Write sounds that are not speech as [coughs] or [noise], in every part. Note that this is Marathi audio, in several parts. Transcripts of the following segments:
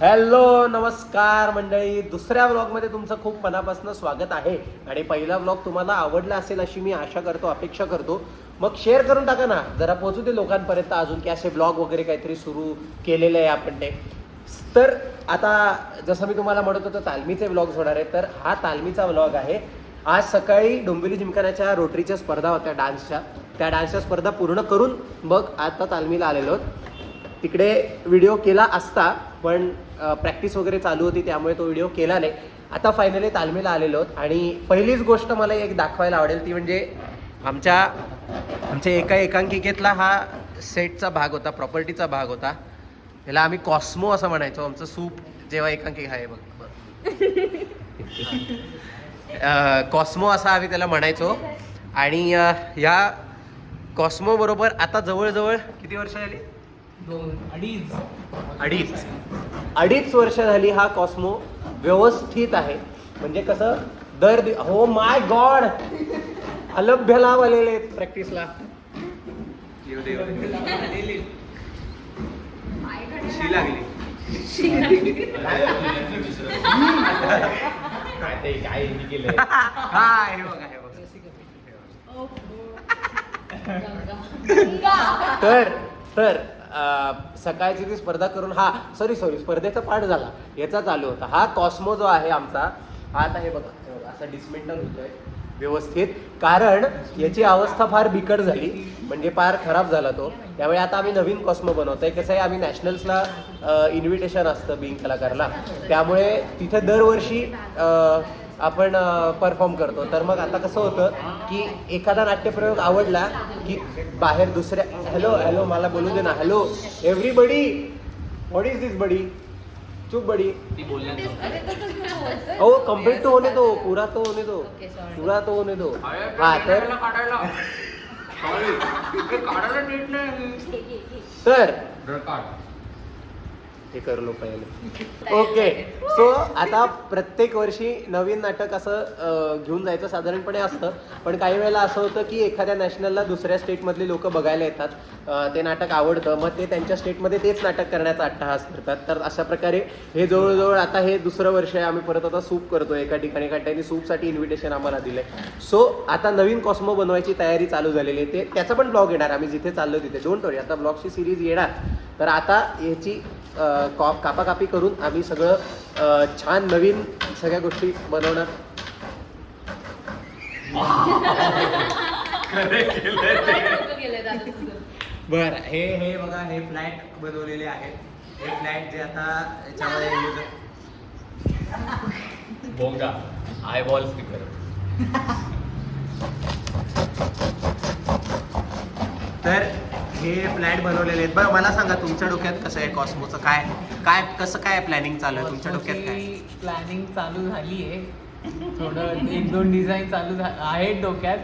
हॅलो नमस्कार मंडळी. दुसऱ्या व्लॉगमध्ये तुमचं खूप मनापासून स्वागत आहे. आणि पहिला व्लॉग तुम्हाला आवडला असेल अशी मी आशा करतो अपेक्षा करतो. मग शेअर करून टाका ना. जरा पोहोचू दे लोकांपर्यंत अजून की असे ब्लॉग वगैरे काहीतरी सुरू केलेले आहे आपण ते. तर आता जसं मी तुम्हाला म्हणत होतो तालमीचे व्लॉग्स होणार आहेत. तर हा तालमीचा व्लॉग आहे. आज सकाळी डोंबिवली जिमखानाच्या रोटरीच्या स्पर्धा होत्या डान्सच्या. त्या डान्सच्या स्पर्धा पूर्ण करून मग आता तालमीला आलेलो आहोत. तिकडे व्हिडिओ केला असता पण प्रॅक्टिस वगैरे चालू होती त्यामुळे तो व्हिडिओ केला नाही. आता फायनली तालमीला आलेलो आहोत आणि पहिलीच गोष्ट मला एक दाखवायला आवडेल ती म्हणजे आमच्या आमच्या एका एकांकिकेतला हा सेटचा भाग होता प्रॉपर्टीचा भाग होता. त्याला आम्ही कॉस्मो असं म्हणायचो आमचं सूप जेव्हा एकांकिका आहे बघ बघ. कॉस्मो असा आम्ही त्याला म्हणायचो. आणि या ह्या कॉस्मो बरोबर आता जवळजवळ किती वर्ष झाली? दोन अडीच. अडीच. अडीच वर्ष झाली हा कॉस्मो व्यवस्थित आहे. म्हणजे कसं दर दि हो माय गॉड अलभ्य लाभ आलेले आहेत प्रॅक्टिसला. येऊ दे, येऊ दे. शी लागली. काय ते काय हे केलंय? हा हे बघा हे बघा. तर तर सकाळची ती स्पर्धा करून हा सॉरी सॉरी स्पर्धेचा पाठ झाला. याचा चालू होता. हा कॉस्मो जो आहे आमचा हा आता हे बघा बघा असा डिसमेंटल होतोय व्यवस्थित. कारण याची अवस्था फार बिकट झाली म्हणजे फार खराब झाला तो. त्यामुळे आता आम्ही नवीन कॉस्मो बनवतो आहे कसं आहे आम्ही नॅशनल्सला इन्व्हिटेशन असतं बिंग कलाकारला. त्यामुळे तिथे दरवर्षी आपण परफॉर्म करतो. तर मग आता कसं होतं की एखादा नाट्यप्रयोग आवडला की बाहेर दुसऱ्या हॅलो हॅलो मला बोलू दे ना. Hello everybody what is this buddy चुप बडी ओ कंप्लीट तो होने दो पूरा तो होने दो. पूरा तो होने दो. हा तर? [laughs] तर? हे करलो पहिले ओके सो आता प्रत्येक वर्षी नवीन नाटक असं घेऊन जायचं साधारणपणे असतं. पण काही वेळेला असं होतं की एखाद्या नॅशनलला दुसऱ्या स्टेटमधली लोक बघायला येतात. ते नाटक आवडतं. मग ते त्यांच्या स्टेटमध्ये तेच नाटक करण्याचा अट्टहास करतात. तर अशा प्रकारे हे जवळजवळ आता हे दुसरं वर्ष आहे. आम्ही परत आता सूप करतो एका ठिकाणी. एका ठिकाणी सूपसाठी इन्व्हिटेशन आम्हाला दिलंय. सो आता नवीन कॉस्मो बनवायची तयारी चालू झालेली आहे. ते त्याचा पण ब्लॉग येणार. आम्ही जिथे चाललो तिथे. डोंट वरी आता ब्लॉगची सिरीज येणार. तर आता याची कॉ कापाकापी करून आम्ही सगळं छान नवीन सगळ्या गोष्टी बनवणार. बर हे हे बघा हे फ्लॅट बनवलेले आहेत. हे फ्लॅट जे आता याच्यामध्ये use- बोंगा. आय बॉल स्पीकर तर हे फ्लॅट बनवलेले आहेत. बरं मला सांगा तुमच्या डोक्यात कसं आहे कॉस्मोचं काय काय कसं काय प्लॅनिंग चालू आहे तुमच्या डोक्यात काय? प्लॅनिंग चालू झाली आहे थोडं एक दोन डिझाईन चालू झा- आहेत डोक्यात.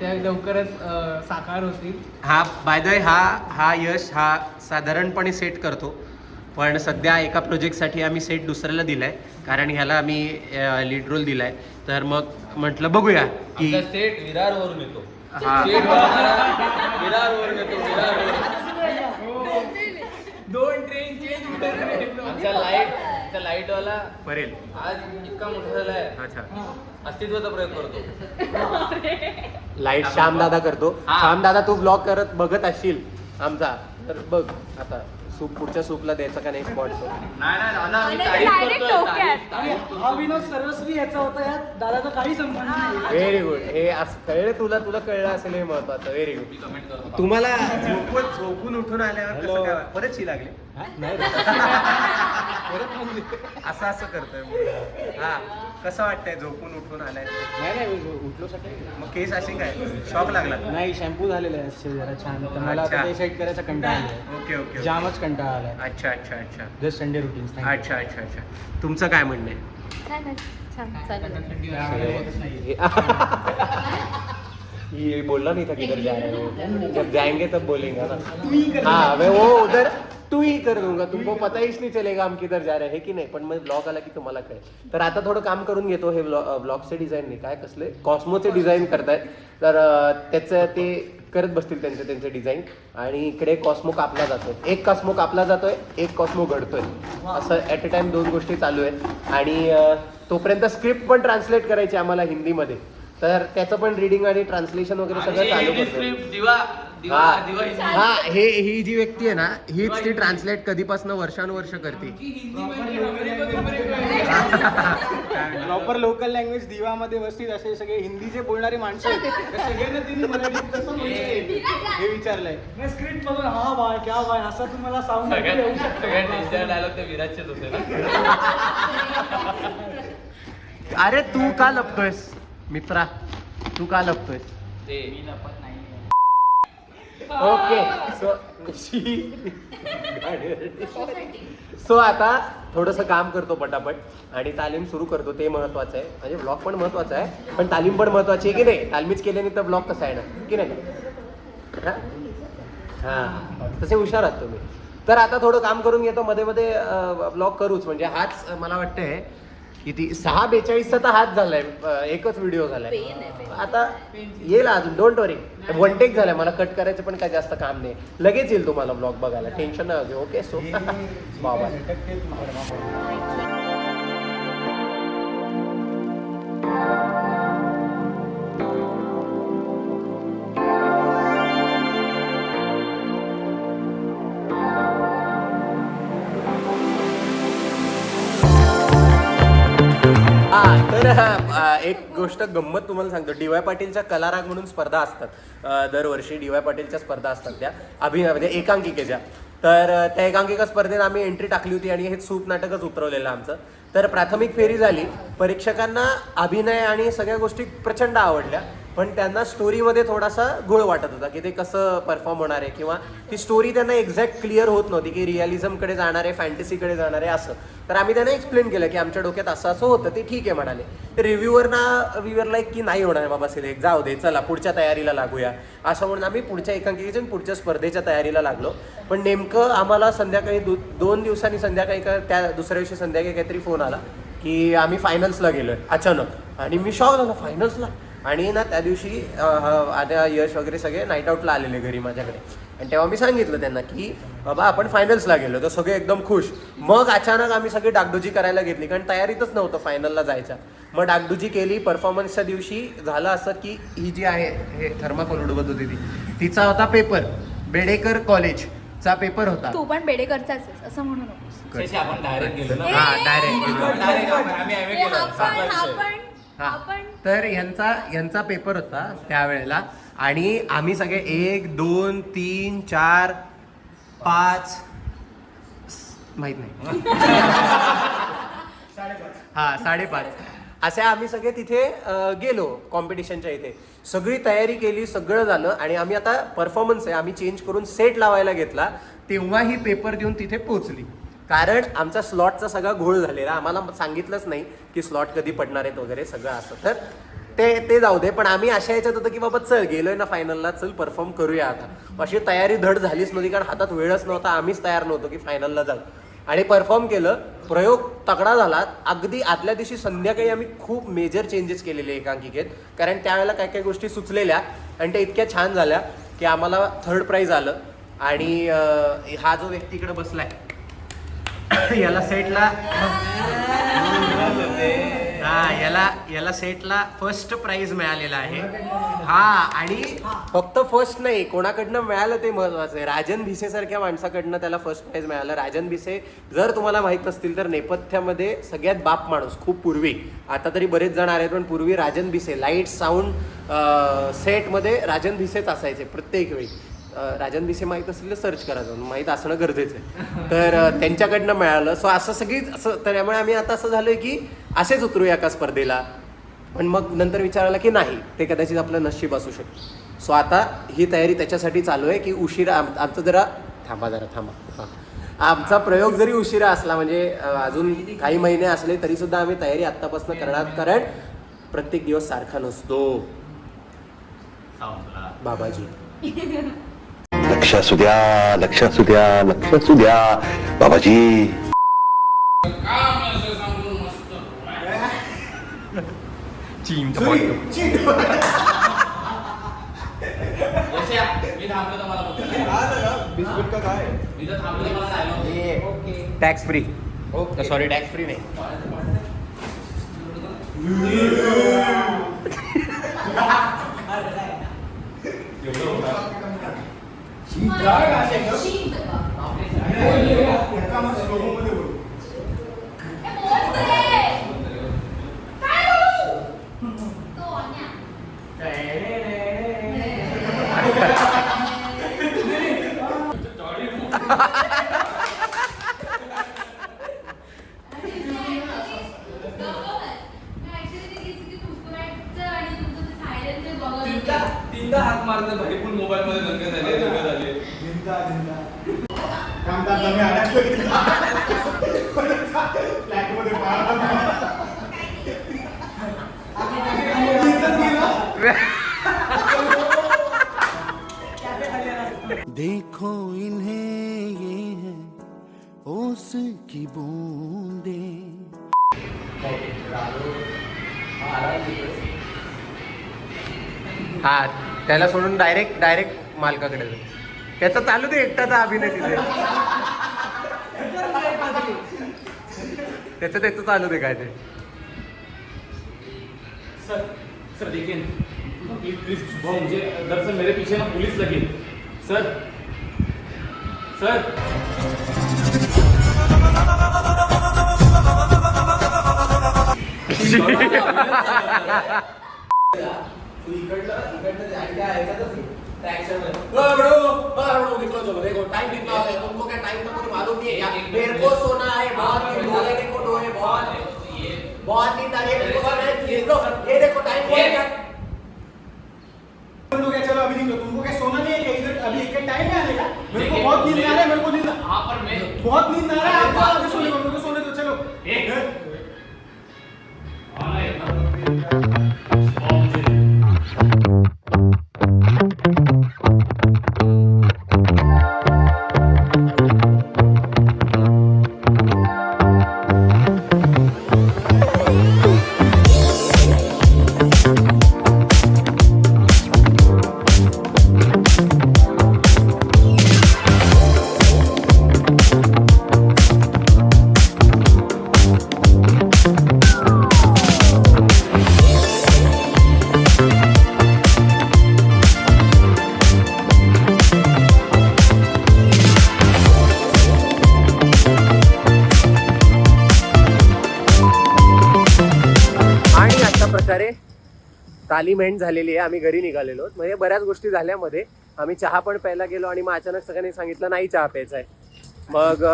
त्या लवकरच अं, साकार होतील. हा बाय द वे हा हा यश हा साधारणपणे सेट करतो. पण सध्या एका प्रोजेक्टसाठी आम्ही सेट दुसऱ्याला दिलाय. कारण ह्याला आम्ही लीड रोल दिलाय. तर मग म्हटलं बघूया की सेट विरार वरून येतो. हा. दोन ट्रेन चेंज आमचा लाइट आमचा लाइट वाला परेल. आज इतका मोठा झालाय अच्छा. अस्तित्वाचा प्रयोग करतो. लाइट श्याम दादा करतो. श्याम दादा तू ब्लॉग करत बघत असशील. आमचा. तर बघ आता. सूप पुढच्या सूपला द्यायचा का नाही स्पॉट हा विनोद सर्वस्वी याचा होता यात. दादाचा काही संबंध नाही. व्हेरी गुड हे असं कळलं तुला? तुला कळलं असेल हे महत्वाचं. व्हेरी गुड तुम्हाला झोपून झोपून उठून आल्यावर कसं काय परत शी लागली. [laughs] असं असं करतोय. हा. कसं वाटतंय झोपून उठून आलाय नाही नाही उठलो साठी मग केस अशी काय? शॉक लागला नाही शॅम्पू झालेला आहे जरा छान. तर मला ते सेट करायचा कंटाळा आलाय. Okay okay okay. जामच कंटाळा आलाय. अच्छा अच्छा अच्छा. जस्ट संडे रुटीन अच्छा अच्छा अच्छा. तुमचं काय म्हणणं आहे? थंडी [laughs] ये बोलना नहीं था किधर जा रहे हो? जब जाएंगे तब बोलेंगे ना। हाँ मैं वो उधर तू ही कर दूंगा। तुमको पता हीच नाही चलेगा हम किधर जा रहे हैं की नाही? पण मग ब्लॉग आला की तुम्हाला कळेल तर आता थोडं काम करून घेतो हे ब्लॉगचे डिझाईन नाही काय कसले? कॉस्मोचे डिझाईन करतायत तर अं, त्याचं ते करत बसतील त्यांचे त्यांचे डिझाईन आणि इकडे कॉस्मो कापला जातोय. एक कॉस्मो कापला जातोय एक कॉस्मो घडतोय. असं ॲट अ टाइम दोन गोष्टी चालू आहेत. आणि तोपर्यंत स्क्रिप्ट पण ट्रान्सलेट करायची आम्हाला हिंदीमध्ये. तर त्याचं पण रिडिंग आणि ट्रान्सलेशन वगैरे सगळं चालू करतोय स्क्रिप्ट दिवा दिवा हा. दिवा हिंदी. हा हे ही जी व्यक्ती आहे ना हीच ती ट्रान्सलेट कधीपासून वर्षानुवर्ष करते. प्रॉपर लोकल लँग्वेज दिवामध्ये बसतील असे सगळे हिंदी जे बोलणारे माणसं आहेत त्या सगळ्यांना तिने मराठीत कसं म्हणता येईल हे विचारलंय. स्क्रिप्ट बघून हा बाय क्या बाय असा तुम्हाला साऊंड येऊ डेंजर डायलॉग ते विराजचेच होते ना. अरे तू का लपतोयस? मित्रा तू का लपतोयस? ते मी लपत नाही. ओके सो सो आता थोडंसं काम करतो पटापट आणि तालीम सुरू करतो ते महत्वाचं आहे. म्हणजे ब्लॉग पण महत्त्वाचा आहे पण तालीम पण महत्वाची आहे की नाही? तालमीच केल्याने तर ब्लॉग कसा आहे ना? की नाही? हा? तसे हुशार आहात तुम्ही. तर आता थोडं काम करून घेतो मध्ये मध्ये ब्लॉग करूच. म्हणजे हाच मला वाटतंय किती? सहा बेचाळीसचा तर हाच झालाय. अं, एकच व्हिडिओ झालाय. आता येईल अजून. डोंट वरी वन टेक झालाय. मला कट करायचं पण काय जास्त काम नाही. लगेच येईल तुम्हाला ब्लॉग बघायला. टेन्शन नका घेऊ. ओके सो बाबा [laughs] एक गोष्ट गंमत तुम्हाला सांगतो. डी वाय पाटीलच्या कलाराग म्हणून स्पर्धा असतात. दरवर्षी डी वाय पाटीलच्या स्पर्धा असतात त्या. अभिनय म्हणजे एकांकिकेच्या. तर त्या एकांकिका स्पर्धेत आम्ही एंट्री टाकली होती आणि हे सूप नाटकच उतरवलेलं आमचं. तर प्राथमिक फेरी झाली. परीक्षकांना अभिनय आणि सगळ्या गोष्टी प्रचंड आवडल्या. पण त्यांना स्टोरीमध्ये थोडासा घोळ वाटत होता की ते कसं परफॉर्म होणार आहे किंवा ती स्टोरी त्यांना एक्झॅक्ट क्लिअर होत नव्हती की रिअलिझमकडे जाणार आहे फॅन्टसीकडे जाणार आहे असं. तर आम्ही त्यांना एक्सप्लेन केलं की आमच्या डोक्यात असं असं होतं ते ठीक आहे म्हणाले. तर रिव्ह्यूवरना व्ह्यूवर लाईक की नाही होणार बाबा सिलेक्ट जाऊ दे चला पुढच्या तयारीला लागूया. असं म्हणून आम्ही पुढच्या एकांकिकेच्या पुढच्या स्पर्धेच्या तयारीला लागलो. पण नेमकं आम्हाला संध्याकाळी दो दोन दिवसांनी संध्याकाळी का त्या दुसऱ्या दिवशी संध्याकाळी काहीतरी फोन आला की आम्ही फायनल्सला गेलोय अचानक. आणि मी शॉक झालो फायनल्सला आणि ना त्या दिवशी आता यश वगैरे सगळे नाईट आऊटला आलेले घरी माझ्याकडे. आणि तेव्हा मी सांगितलं त्यांना की बाबा आपण फायनल्सला गेलो तर सगळे एकदम खुश. मग अचानक आम्ही सगळी डागडुजी करायला घेतली कारण तयारीतच नव्हतं फायनलला जायच्या मग डागडुजी केली परफॉर्मन्सच्या दिवशी झालं असं की ही जी आहे हे थर्माकोल उडवत होती ती. तिचा होता पेपर बेडेकर कॉलेजचा पेपर होता. तू पण बेडेकरचाच असं म्हणू नकोस. शेषी आपण डायरेक्ट गेलो ना. हा डायरेक्ट हा. तर यांचा यांचा पेपर होता त्यावेळेला. आणि आम्ही सगळे एक दोन तीन चार पाच माहीत नाही. [laughs] हा साडेपाच. असे आम्ही सगळे तिथे गेलो कॉम्पिटिशनच्या इथे. सगळी तयारी केली सगळं झालं. आणि आम्ही आता परफॉर्मन्स आहे आम्ही चेंज करून सेट लावायला घेतला. तेव्हा ही पेपर देऊन तिथे पोहोचली. कारण आमचा स्लॉटचा सगळा घोळ झालेला आम्हाला सांगितलंच नाही की स्लॉट कधी पडणार आहेत वगैरे सगळं असं. तर ते ते जाऊ दे पण आम्ही अशा याच्यात होतो की बाबा चल गेलोय ना फायनलला चल परफॉर्म करूया आता. अशी तयारी धड झालीच नव्हती कारण हातात वेळच नव्हता आम्हीच तयार नव्हतो की फायनलला जाऊ. आणि परफॉर्म केलं प्रयोग तगडा झाला. अगदी आदल्या दिवशी संध्याकाळी आम्ही खूप मेजर चेंजेस केलेले एकांकिकेत. कारण त्यावेळेला काय काय गोष्टी सुचलेल्या आणि त्या इतक्या छान झाल्या की आम्हाला थर्ड प्राईज आलं. आणि हा जो व्यक्ती इकडे बसलाय [coughs] याला सेटला हा याला याला सेटला फर्स्ट प्राइज मिळालेला आहे. हा आणि फक्त फर्स्ट नाही कोणाकडनं मिळालं ते महत्वाचं आहे. राजन भिसे सारख्या माणसाकडनं त्याला फर्स्ट प्राइज मिळालं. राजन भिसे जर तुम्हाला माहीत नसतील तर नेपथ्यामध्ये सगळ्यात बाप माणूस खूप पूर्वी. आता तरी बरेच जण आले पण पूर्वी राजन भिसे लाइट साऊंड सेटमध्ये राजन भिसेच असायचे प्रत्येक वेळी. राजन भिसे माहीत असतील तर सर्च करा जाऊन. माहीत असणं गरजेचं आहे. तर त्यांच्याकडनं मिळालं. सो असं सगळी असं तर त्यामुळे आम्ही आता असं झालोय की असेच उतरूया का स्पर्धेला. पण मग नंतर विचारायला की नाही ते कदाचित आपलं नशीब असू शकतं. सो आता ही तयारी त्याच्यासाठी चालू आहे की उशिरा आम आमचं जरा थांबा जरा थांबा. हां. आमचा प्रयोग जरी उशिरा असला म्हणजे अजून काही महिने असले तरी सुद्धा आम्ही तयारी आत्तापासून करणार. कारण प्रत्येक दिवस सारखा नसतो. बाबाजी. [laughs] लक्ष असू द्या लक्ष असू द्या लक्ष असू द्या बाबाजी जसे थांबलं तर मला फक्त. बिस्कुट का काय? मी जर थांबलं तर मला dialogue tax free sorry tax free नाही [laughs] [laughs] She died, I think. She died. हा त्याला सोडून डायरेक्ट डायरेक्ट मालकाकडे. त्याचा चालू दे एकटाचा अभिनय तिथे. त्याचं त्याचं चालू दे काय ते. सर सर देखिए मुझे दरअसल मेरे पीछे ना पुलिस लगी सर. सर [laughs] [laughs] [laughs] टाइम कितना हो? गया तुमको क्या टाइम तो कुछ मालूम नहीं है यार? मेरे को सोना है बहुत नींद हो रही देखो दो है बहुत बहुत नींद आ मेरे को सोना है ये लो ये देखो टाइम हो गया तुम लोग क्या चलो अभी निकलो? तुमको क्या सोना नहीं है क्या? इधर अभी एक टाइम है आने का? मेरे को बहुत नींद आ रहा है मेरे को नींद हाँ पर मैं बहुत नींद आ रहा है आप जाओ अभी सोने को मेरे को सोने दो चलो। है। ना तालीम एंड झालेली आहे आम्ही घरी निघालेलो आहोत. म्हणजे बऱ्याच गोष्टी झाल्यामध्ये आम्ही चहा पण प्यायला गेलो आणि मग अचानक सगळ्यांनी सांगितलं नाही चहा प्यायचा आहे मग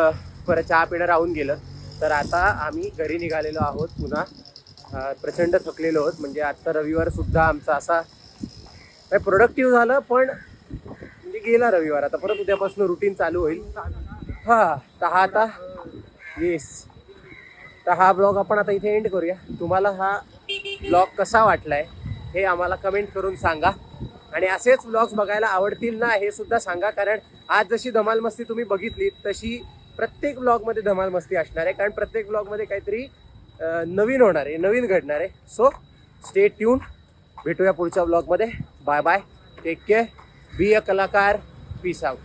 परत चहा पिणं राहून गेलं. तर आता आम्ही घरी निघालेलो आहोत पुन्हा. प्रचंड थकलेलो आहोत. म्हणजे आजचा रविवार सुद्धा आमचा असा प्रोडक्टिव्ह झालं पण म्हणजे गेला रविवार. आता परत उद्यापासून रुटीन चालू होईल. हा तर हा आता येस तर हा ब्लॉग आपण आता इथे एंड करूया. तुम्हाला हा ब्लॉग कसा वाटलाय? हे आम्हाला कमेंट करून सांगा. आणि असेच ब्लॉग्स बघायला आवडतील ना हे सुद्धा सांगा. कारण आज जशी धमाल मस्ती तुम्ही बघितली तशी प्रत्येक ब्लॉगमध्ये धमाल मस्ती असणार आहे. कारण प्रत्येक ब्लॉगमध्ये काहीतरी नवीन होणार आहे नवीन घडणार आहे. सो स्टे ट्यून भेटूया पुढच्या ब्लॉगमध्ये bye bye take care be a कलाकार. Peace out